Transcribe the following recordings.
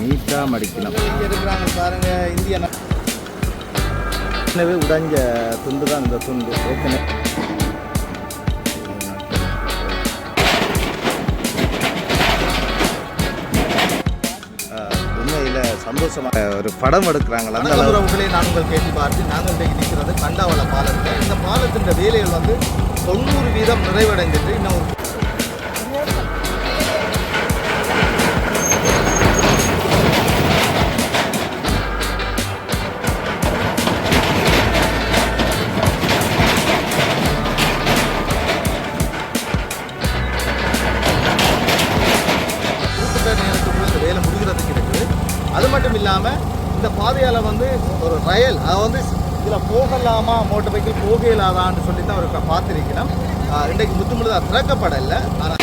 நீட்டாக மடிக்கணும். இங்கே இருக்கிறாங்க பாருங்க இந்திய ஏற்கனவே உடைஞ்ச துண்டு தான் இந்த துண்டு. ஏற்கனவே உண்மையில் சந்தோஷமாக ஒரு படம் எடுக்கிறாங்களா? அந்த உறவுகளே நான் உங்கள் கேட்டி பார்த்து நாங்கள் இன்றைக்கு நிற்கிறது கண்டாவள பாலத்தில். இந்த பாலத்தின் வேலைகள் வந்து தொண்ணூறு வீதம் நிறைவடைந்துட்டு இன்னும் மட்டும் இல்லாமல் இந்த பாதையால் வந்து ஒரு ரயல் அது வந்து இதில் போகலாமா மோட்டர் பைக்கில் போக இல்லாதான்னு சொல்லி தான் அவருக்கு பார்த்துருக்கிறோம் இன்றைக்கு முத்து முழுதாக திறக்கப்படலை. ஆனால்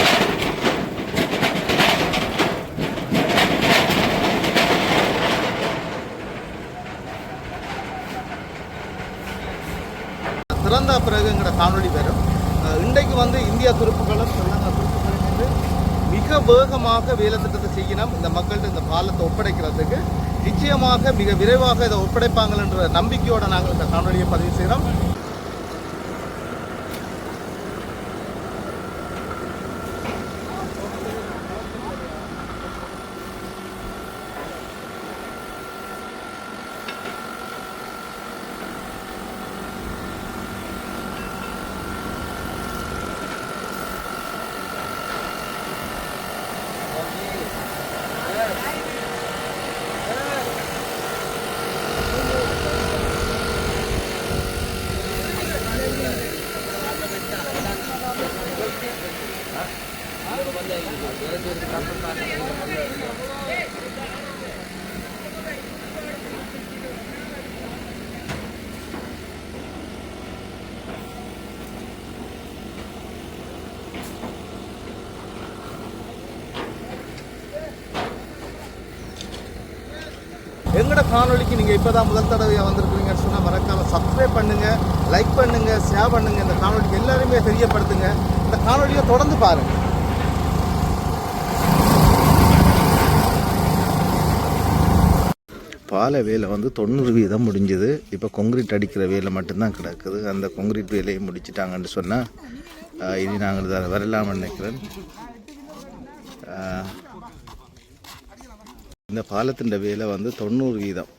திறந்த பிறகுங்கிற காணொலி வரும். இன்றைக்கு வந்து இந்தியா துருப்புகளும் ஸ்ரீலங்கா துருப்புகளும் வந்து மிக வேகமாக வேலை திட்டத்தை இனம் இந்த மக்கள்கிட்ட இந்த பாலத்தை ஒப்படைக்கிறதுக்கு நிச்சயமாக மிக விரைவாக இதை ஒப்படைப்பாங்கன்ற நம்பிக்கையோட நாங்கள் இந்த காணொலியை பதிவு செய்கிறோம். எங்களோட காணொளிக்கு நீங்கள் இப்போ தான் முதல் தடவையாக வந்திருக்கிறீங்கன்னு சொன்னால் மறக்காமல் சப்ஸ்கிரைப் பண்ணுங்கள் லைக் பண்ணுங்கள் ஷேர் பண்ணுங்கள் இந்த காணொலிக்கு எல்லாருமே தெரியப்படுத்துங்க. இந்த காணொலியை தொடர்ந்து பாருங்கள் பாலை வேலை வந்து தொண்ணூறு வீதம் முடிஞ்சுது. இப்போ கொங்கிரீட் அடிக்கிற வேலை மட்டும்தான் கிடக்குது. அந்த கொங்கிரீட் வேலையை முடிச்சிட்டாங்கன்னு சொன்னால் இனி நாங்கள் வரலாம்னு நினைக்கிறேன். இந்த பாலத்தின் வேலை வந்து தொண்ணூறு வீதம்.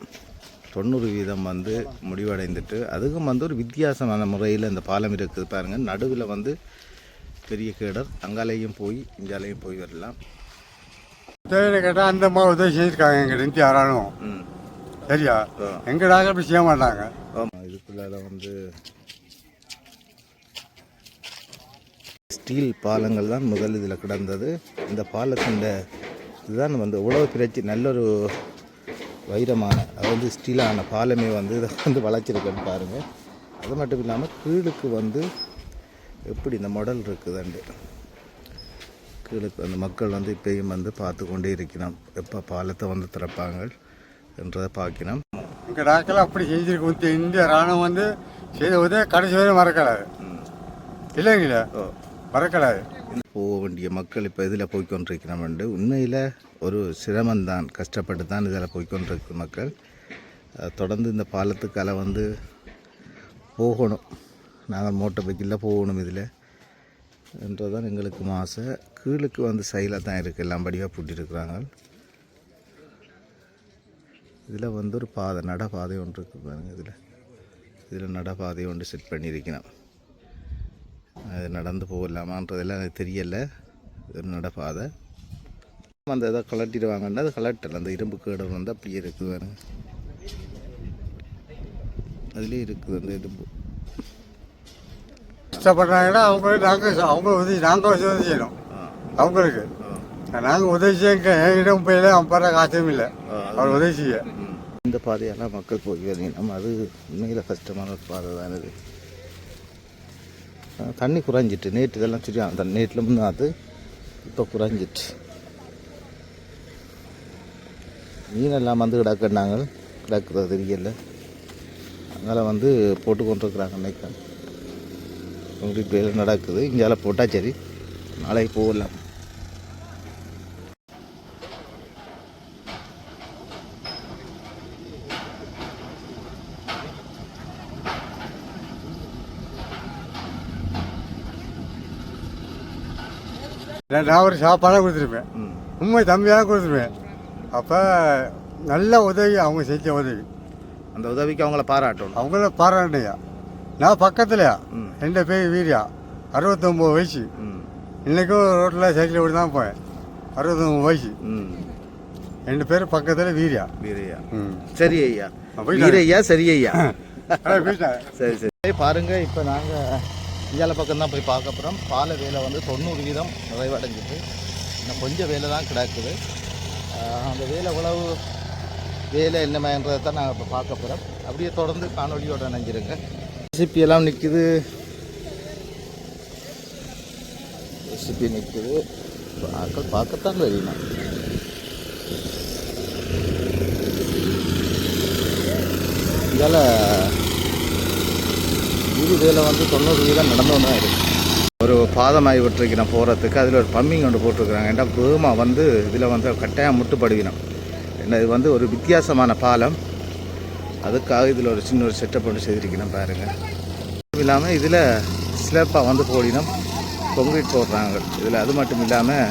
தொண்ணூறு வீதம் வந்து முடிவடைந்துட்டு அதுக்கும் வந்து ஒரு வித்தியாசமான முறையில் இந்த பாலம் இருக்குது பாருங்கள் நடுவில் வந்து பெரிய கேடர். அங்காலேயும் போய் இங்காலேயும் போய் வரலாம். கேட்டால் அந்த அம்மா உதவி செஞ்சுருக்காங்க எங்கள் ரெண்டு யாராலும். ம். சரியா? நாங்கள் அப்படி செய்ய மாட்டாங்க? ஆமாம் இதுக்குள்ளால வந்து ஸ்டீல் பாலங்கள் தான் முதல் இதில் கிடந்தது. இந்த பாலத்தின் இதுதான் வந்து உழவு பிரச்சி நல்ல ஒரு வைரமான அது வந்து ஸ்டீலான பாலமே வந்து இதை வந்து வளைச்சிருக்குன்னு பாருங்கள் அது மட்டும் இல்லாமல் கீழுக்கு வந்து எப்படி இந்த மாடல் இருக்குதுண்டு. கீழுக்கு அந்த மக்கள் வந்து இப்பயும் வந்து பார்த்து கொண்டே இருக்கிறோம். எப்போ பாலத்தை வந்து திறப்பாங்க? என்றதை பார்க்கணும் நாட்கள் அப்படி செஞ்சுருக்கு. இந்திய ராணுவம் வந்து செய்த உதவி கடைசி வரை மறக்கலாது. இல்லைங்களா? ஓ. மறக்கலாது. போக வேண்டிய மக்கள் இப்போ இதில் போய்க்கொண்டிருக்கிறோம்ண்டு உண்மையில் ஒரு சிரமம்தான் கஷ்டப்பட்டு தான் இதில் போய்க்கொண்டிருக்கிற மக்கள். தொடர்ந்து இந்த பாலத்துக்கால வந்து போகணும். நாங்கள் மோட்டர் பைக்கில் போகணும் இதில். என்றதான் எங்களுக்கு ஆசை. கீழுக்கு வந்து சைலாக தான் இருக்குது எல்லாம் படியாக பூட்டியிருக்கிறாங்க இதில் வந்து ஒரு பாதை நடப்பாதை ஒன்று இருக்குது பாருங்க இதில். இதில் நடப்பாதை ஒன்று செட் பண்ணியிருக்கிறோம் அது நடந்து போகலாமான்றதெல்லாம் எனக்கு தெரியலை. இது நடப்பாதை அந்த இதை கலட்டிடுவாங்கன்னா அது கலட்டல அந்த இரும்பு கேடர் வந்து அப்படியே இருக்குது பாருங்க. அதுலேயே இருக்குது அந்த இரும்பு. கஷ்டப்படுறாங்கன்னா அவங்க நாங்கள் அவங்க உதவி நாங்கள் உதவி செய்யணும். அவங்களுக்கு. நாங்கள் உதவி செய்ய என்கிட்ட போயில அவன் பாரு காசும் இல்லை. அவர் உதவி செய்ய. இந்த பாதையெல்லாம் மக்கள் போய் வரணும் அது உண்மையில் கஷ்டமான ஒரு பாதை தான் இது தண்ணி குறைஞ்சிட்டு நேற்று இதெல்லாம் சரியா அந்த நேற்றில் முன்னே அது இப்போ குறைஞ்சிட்டு. மீனெல்லாம் வந்து கிடக்குனாங்க கிடக்குறது தெரியல. அதனால் வந்து போட்டு கொண்டிருக்கிறாங்க நினைக்கிறேன் இப்படி நடக்குது? இங்கேயால போட்டால் சரி. நாளைக்கு போகலாம். நான் ஒரு சாப்பாடாக கொடுத்துருப்பேன். ம். உண்மை தம்பியாக கொடுத்துருப்பேன். அப்போ நல்ல உதவி அவங்க செஞ்ச உதவி. அந்த உதவிக்கு அவங்கள பாராட்டணும். அவங்கள பாராட்டையா நான் பக்கத்துலையா? ம். ரெண்டு பேர் வீரியா அறுபத்தொம்போது வயசு. ம். இன்றைக்கும் ரோட்டில் சைக்கிள் ஓடி தான் போவேன். அறுபத்தொம்பது வயசு. ம். ரெண்டு பேரும் பக்கத்தில் வீரியா வீரையா ம். சரி ஐயா. வீரையா சரி ஐயா. சரி சரி. பாருங்க இப்போ நாங்கள் இந்தியாவில் பக்கம் தான் போய் பார்க்க போகிறோம் பால வேலை வந்து தொண்ணூறு வீதம் நிறைவடைஞ்சிட்டு இன்னும் கொஞ்சம் வேலை தான் கிடக்குது. அந்த வேலை உழவு வேலை என்னமேன்றதை தான் நாங்கள் இப்போ பார்க்க போகிறோம் அப்படியே தொடர்ந்து காணொலியோட நினைஞ்சிருங்க ரெசிபி எல்லாம் நிற்குது ரெசிபி நிற்குது ஆக்கள் பார்க்கத்தான் தெரியணும் இதால் இது இதில் வந்து தொண்ணூறு வீதம் நடந்து தான் இருக்கு. ஒரு பாதமாகி விட்டுருக்கிறோம் போகிறதுக்கு அதில் ஒரு பம்மிங் ஒன்று போட்டிருக்கிறாங்க. ஏன்னா பூமா வந்து இதில் வந்து கட்டாயம் முட்டுப்படுவினோம். என்ன இது வந்து ஒரு வித்தியாசமான பாலம். அதுக்காக இதில் ஒரு சின்ன ஒரு செட்டப் ஒன்று செய்திருக்கிறோம் பாருங்கள் இல்லாமல் இதில் ஸ்லேப்பாக வந்து போடினோம். கொங்கிரீட் போடுறாங்க. இதில் அது மட்டும் இல்லாமல்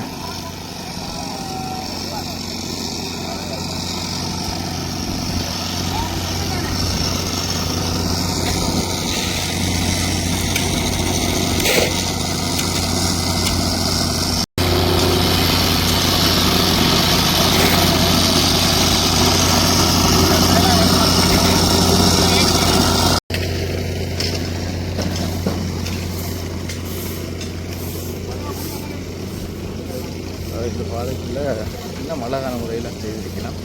இந்த பாதைக்குள்ள இன்னும் அழகான முறையில் செய்திருக்கலாம்.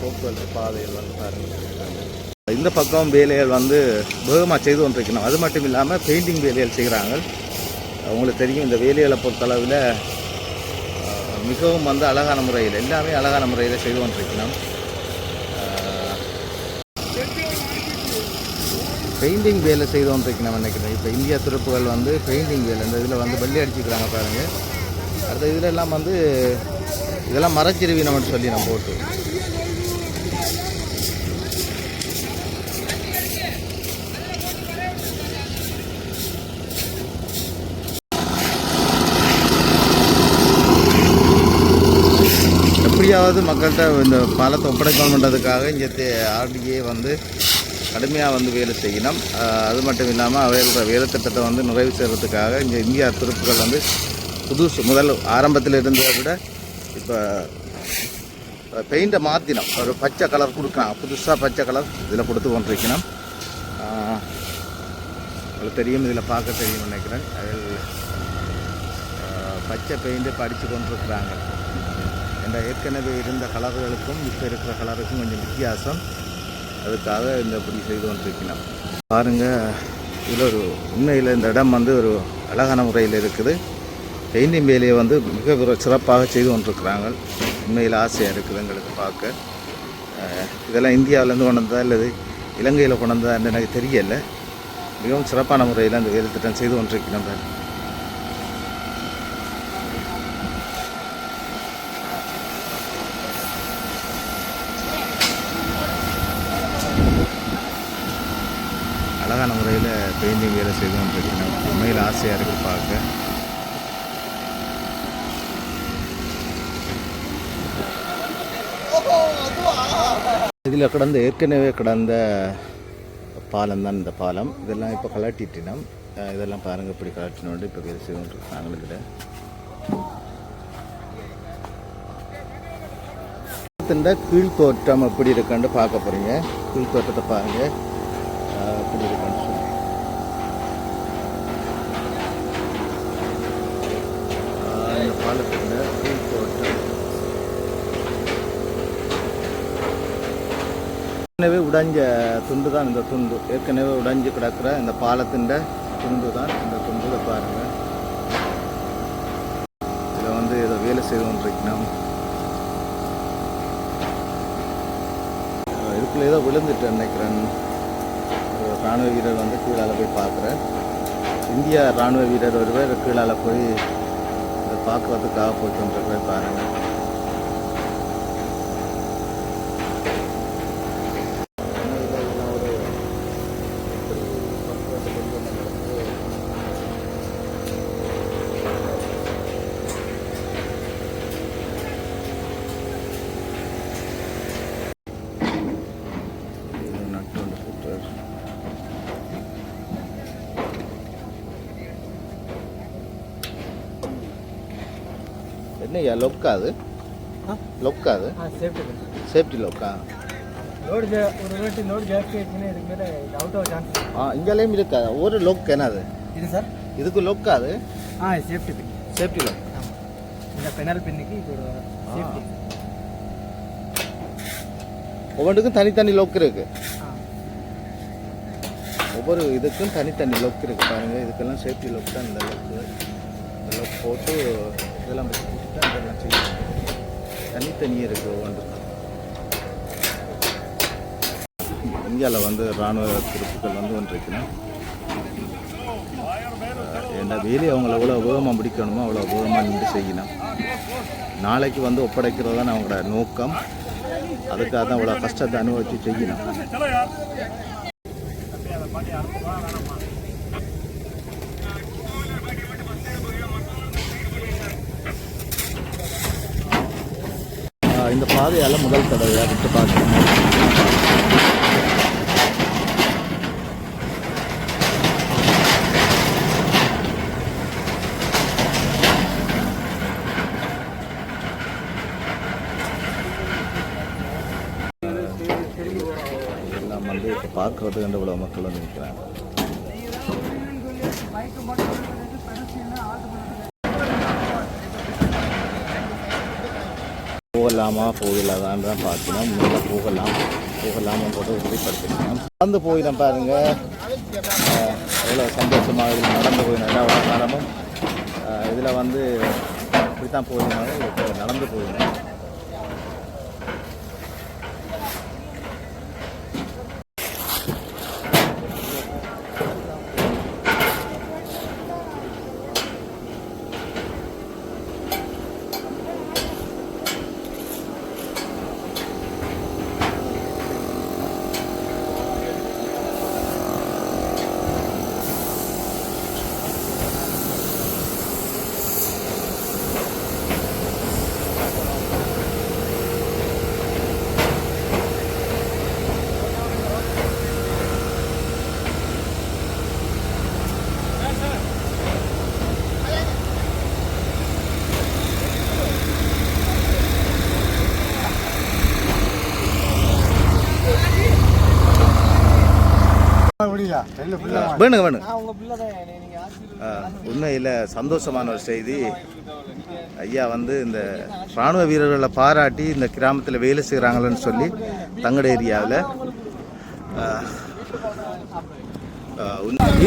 போக்குவரத்து பாதைகள் வந்து பாருங்கள் இந்த பக்கம் வேலைகள் வந்து வேகமாக செய்து கொண்டிருக்கணும். அது மட்டும் இல்லாமல் பெயிண்டிங் வேலைகள் செய்கிறாங்க அவங்களுக்கு தெரியும் இந்த வேலைகளை பொறுத்தளவில் மிகவும் வந்து அழகான முறையில் எல்லாமே அழகான முறையில் செய்து கொண்டிருக்கணும். பெயிண்டிங் வேலை செய்து கொண்டிருக்கணும் நினைக்கிறேன். இப்போ இந்தியா துருப்புகள் வந்து பெயிண்டிங் வேலை இந்த இதில் வந்து வெள்ளி அடிச்சுக்கிறாங்க பாருங்கள் அடுத்த இதில் எல்லாம் வந்து இதெல்லாம் மரச்சிறுவினம்னு சொல்லி நம்ம போட்டு. எப்படியாவது மக்கள்கிட்ட இந்த பாலத்தை ஒப்படைக்கணும் பண்ணுறதுக்காக இங்கே ஆர்டிஏ வந்து கடுமையாக வந்து வேலை செய்யணும். அது மட்டும் இல்லாமல் அவையோட வேலை திட்டத்தை வந்து நிறைவு செய்கிறதுக்காக இங்கே இந்தியா துருப்புகள் வந்து புதுசு முதல் ஆரம்பத்தில் இருந்ததை விட இப்போ பெயிண்டை மாற்றினோம் ஒரு பச்சை கலர் கொடுக்கலாம். புதுசாக பச்சை கலர் இதில் கொடுத்து கொண்டிருக்கணும். உங்களுக்கு தெரியும் இதில் பார்க்க தெரியும் நினைக்கிறேன். அதில் பச்சை பெயிண்டை படித்து கொண்டிருக்கிறாங்க. இந்த ஏற்கனவே இருந்த கலர்களுக்கும் இப்போ இருக்கிற கலருக்கும் கொஞ்சம் வித்தியாசம். அதுக்காக இந்த இப்படி செய்து கொண்டிருக்கணும். பாருங்கள் இதில் ஒரு உண்மையில் இந்த இடம் வந்து ஒரு அழகான முறையில் இருக்குது. பெயிண்டிங் வேலையை வந்து மிக சிறப்பாக செய்து கொண்டிருக்கிறாங்க. உண்மையில் ஆசையாக இருக்குது எங்களுக்கு பார்க்க. இதெல்லாம் இந்தியாவிலேருந்து கொண்டு வந்ததா அல்லது இலங்கையில் கொண்டு எனக்கு தெரியலை. மிகவும் சிறப்பான முறையில் அந்த வேலை திட்டம் செய்து கொண்டிருக்கிறோம் பாரு. அழகான முறையில் பெயிண்டிங் வேலை செய்து கொண்டிருக்கிறேன் உண்மையில் ஆசையாக இருக்குது பார்க்க. இதில் கடந்த ஏற்கனவே கடந்த பாலம் தான் இந்த பாலம். இதெல்லாம் இப்போ கலட்டிட்டினோம் இதெல்லாம் பாருங்கள் இப்படி கலட்டினோண்டு இப்போ வேலை செய்து கொண்டிருக்காங்க இதில். இந்த எப்படி இருக்குன்னு பார்க்க போகிறீங்க கீழ்த்தோட்டத்தை பாருங்கள் எப்படி இருக்குன்னு சொல்லி ஆஹ் இந்த பாலத்தில் கீழ்த்தோற்றம் ஏற்கனவே உடைஞ்ச துண்டு தான் இந்த துண்டு. ஏற்கனவே உடைஞ்சு கிடக்கிற இந்த பாலத்தின் துண்டு தான் இந்த துண்டு பாருங்க. இதில் வந்து ஏதோ வேலை செய்து கொண்டிருக்கணும் இதுக்குள்ளே ஏதோ விழுந்துட்டு நினைக்கிறேன். ராணுவ வீரர் வந்து கீழால் போய் பார்க்குறேன் இந்தியா ராணுவ வீரர் ஒருவர் கீழால் போய் இதை பார்க்குறதுக்காக போய் கொண்டிருக்கிறேன் பாருங்கள் ಆಯ್ತು ಇದಕ್ಕೆ ಮೇಲೆ ಔಟ್ ಆಫ್ ಚಾನ್ಸ್ ஆ இங்கேயும் இருக்கா ஒரு லொக் என்னது ಇದು ಸರ್ இதுக்கு லொக்கா அது ಹಾಂ ಸೇಫ್ಟಿ ಪಿನ್ சேஃப்டி லொக் இந்த பெனல் பின்னுக்கு இது ஒரு சேஃப்டி ஒவ்வொன்றுக்கும் தனித்தனி லொக் இருக்கு ஆ ஒவ்வொரு இதுக்கும் தனித்தனி லொக் இருக்கு பாருங்க இதுக்கெல்லாம் சேஃப்டி லொக் தான் இந்த லொக்கு இந்த லொக் போட்டு இதெல்லாம் வச்சு போட்டுட்டு அதெல்லாம் தனித்தனியே இருக்கு ஒவ்வொன்றுக்கும் இந்தியாவில் வந்து இராணுவ துருப்புக்கள் வந்து ஒன்றிருக்குன்னா என்ன வேலையை அவங்கள எவ்வளோ வேகமாக முடிக்கணுமோ அவ்வளோ வேகமாக நின்று செய்யணும்? நாளைக்கு வந்து ஒப்படைக்கிறது தான் அவங்களோட நோக்கம். அதுக்காக தான் இவ்வளோ கஷ்டத்தை அனுபவித்து செய்யணும். இந்த பாதையால் முதல் தடவையாக விட்டு பார்க்கணும். எல்லாம் வந்து இப்போ பார்க்குறது கண்டு இவ்வளோ மக்கள் வந்து நிற்கிறாங்க போகலாமா போகலாதான் தான் பார்க்கணும். மேலே போகலாம். போகலாமன்றதை உறுதிப்படுத்திக்கணும் நடந்து போயிடும் பாருங்க. எவ்வளோ சந்தோஷமாக இதில் நடந்து போயிடும் எல்லா காலமும் இதில் வந்து இப்படி தான் போயிருந்தாங்க நடந்து போயிருந்தேன் வேணுங்க வேணுங்க. உண்மையில் சந்தோஷமான ஒரு செய்தி. ஐயா வந்து இந்த இராணுவ வீரர்களை பாராட்டி இந்த கிராமத்தில் வேலை செய்கிறாங்களன்னு சொல்லி தங்கட ஏரியாவில்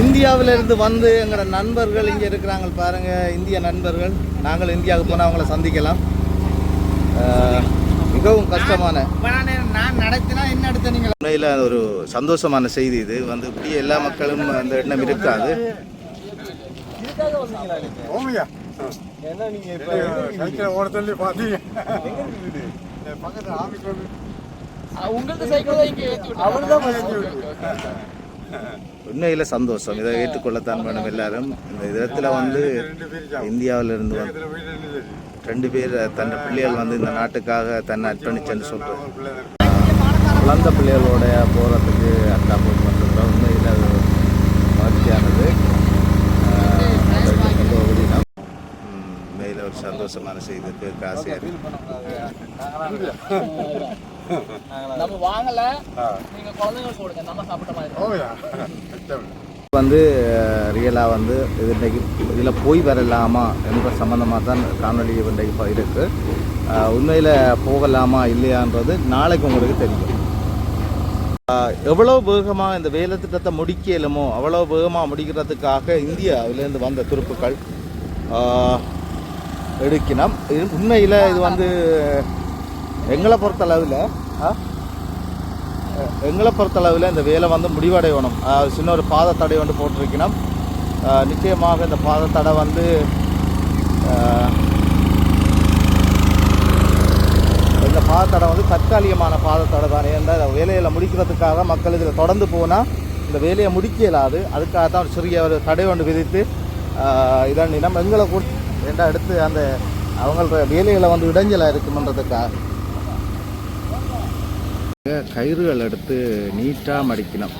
இந்தியாவில இருந்து வந்து எங்களோட நண்பர்கள் இங்கே இருக்கிறாங்க பாருங்க இந்திய நண்பர்கள். நாங்கள் இந்தியாவுக்கு போனால் அவங்கள சந்திக்கலாம். மிகவும் கஷ்டமான. நான் நடத்தினா என்ன நீங்கள் உண்மையில் ஒரு சந்தோஷமான செய்தி இது. வந்து இப்படி எல்லா மக்களும் அந்த எண்ணம் இருக்காது. உண்மையில் சந்தோஷம். இதை ஏற்றுக்கொள்ளத்தான் வேணும் எல்லாரும். இந்த விதத்தில் வந்து இந்தியாவிலிருந்து வந்து ரெண்டு பேர் தன் பிள்ளைகள் வந்து இந்த நாட்டுக்காக தன்னை அர்ப்பணிச்சேன்னு சொல்கிறேன் குழந்த பிள்ளைகளோட போகிறதுக்கு அக்கா போய் வந்துருக்கிறோம். உண்மையில் அது மகிழ்ச்சியானது. உண்மையில் ஒரு சந்தோஷமான செய்தி கேட்க ஆசையாக இருக்கு. நம்ம வாங்கல. நீங்க குழந்தைங்க போடுங்க நம்ம சாப்பிட்ட மாதிரி. வந்து ரியலாக வந்து இது இன்றைக்கு இதில் போய் வரலாமா என்ற சம்மந்தமாக தான் காணொலி இன்றைக்கு இருக்குது உண்மையில் போகலாமா இல்லையான்றது நாளைக்கு உங்களுக்கு தெரியும். எவ்வளோ வேகமாக இந்த வேலை திட்டத்தை முடிக்கலுமோ அவ்வளோ வேகமாக முடிக்கிறதுக்காக இந்தியாவிலேருந்து வந்த துருப்புக்கள் ஆஹ் எடுக்கணும் இது உண்மையில் இது வந்து எங்களை பொறுத்தளவில் ஆ எங்களை பொறுத்தளவில் இந்த வேலை வந்து முடிவடையணும். சின்ன ஒரு பாத தடை வந்து போட்டிருக்கணும். நிச்சயமாக இந்த பாத தடை வந்து இந்த பாத தடை வந்து தற்காலிகமான பாத தடை தான். வேலையில் முடிக்கிறதுக்காக மக்கள் இதில் தொடர்ந்து போனால் இந்த வேலையை முடிக்க இயலாது அதுக்காக தான் ஒரு சிறிய ஒரு தடை ஒன்று விதித்து இதன் இதான் நம்ம எங்களை கூட ஏண்டா எடுத்து அந்த அவங்களோட வேலைகளை வந்து இடைஞ்சலாக இருக்குமன்றதுக்காக. கயிறுகள் எடுத்து நீட்டாக மடிக்கணும்.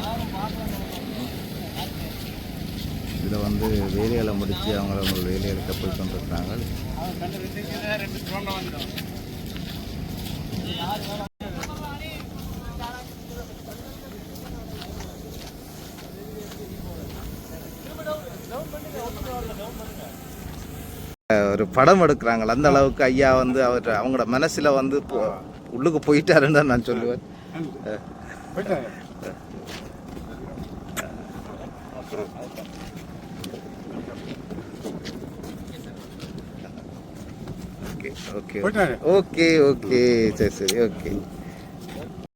இதில் வந்து வேலைகளை முடித்து அவங்க அவங்க வேலைகளுக்கு போய் கொண்டிருக்கிறாங்க. ஒரு படம் எடுக்கிறாங்களா அந்த அளவுக்கு ஐயா வந்து அவர் அவங்களோட மனசில் வந்து போ- உள்ளுக்கு போயிட்டாருன்னு தான் நான் சொல்லுவேன். Okay, OK OK OK OK OK OK ok